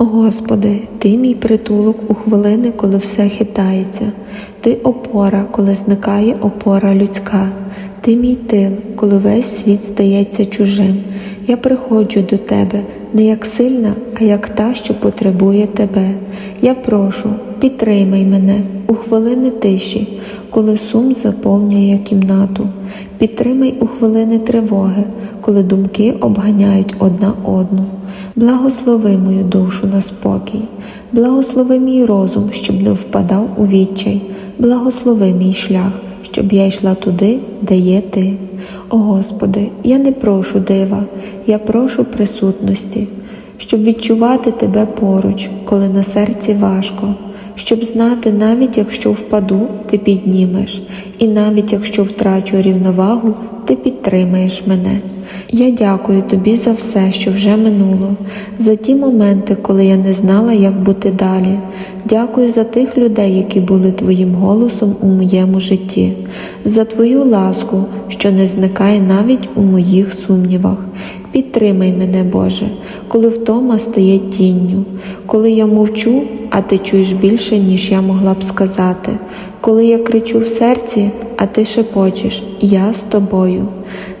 Господи, Ти мій притулок у хвилини, коли все хитається, Ти опора, коли зникає опора людська, Ти мій тил, коли весь світ стається чужим. Я приходжу до Тебе не як сильна, а як та, що потребує Тебе. Я прошу, підтримай мене у хвилини тиші, коли сум заповнює кімнату. Підтримай у хвилини тривоги, коли думки обганяють одна одну. Благослови мою душу на спокій, благослови мій розум, щоб не впадав у відчай, благослови мій шлях, щоб я йшла туди, де є ти. О Господи, я не прошу дива, я прошу присутності, щоб відчувати Тебе поруч, коли на серці важко, щоб знати, навіть якщо впаду, ти піднімеш, і навіть якщо втрачу рівновагу, ти підтримаєш мене. Я дякую тобі за все, що вже минуло, за ті моменти, коли я не знала, як бути далі. Дякую за тих людей, які були твоїм голосом у моєму житті, за твою ласку, що не зникає навіть у моїх сумнівах. Підтримай мене, Боже, коли втома стає тінню, коли я мовчу, а ти чуєш більше, ніж я могла б сказати, коли я кричу в серці, а ти шепочеш, я з тобою.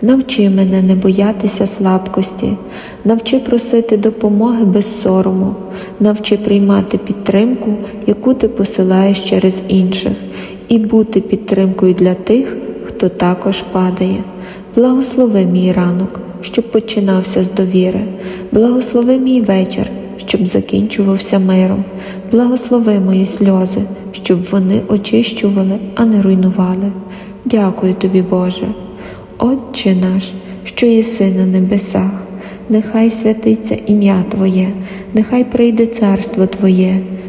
Навчи мене не боятися слабкості, навчи просити допомоги без сорому, навчи приймати підтримку, яку ти посилаєш через інших, і бути підтримкою для тих, хто також падає. Благослови мій ранок, щоб починався з довіри, благослови мій вечір, щоб закінчувався миром, благослови мої сльози, щоб вони очищували, а не руйнували. Дякую тобі, Боже. Отче наш, що єси на небесах, нехай святиться ім'я Твоє, нехай прийде царство Твоє,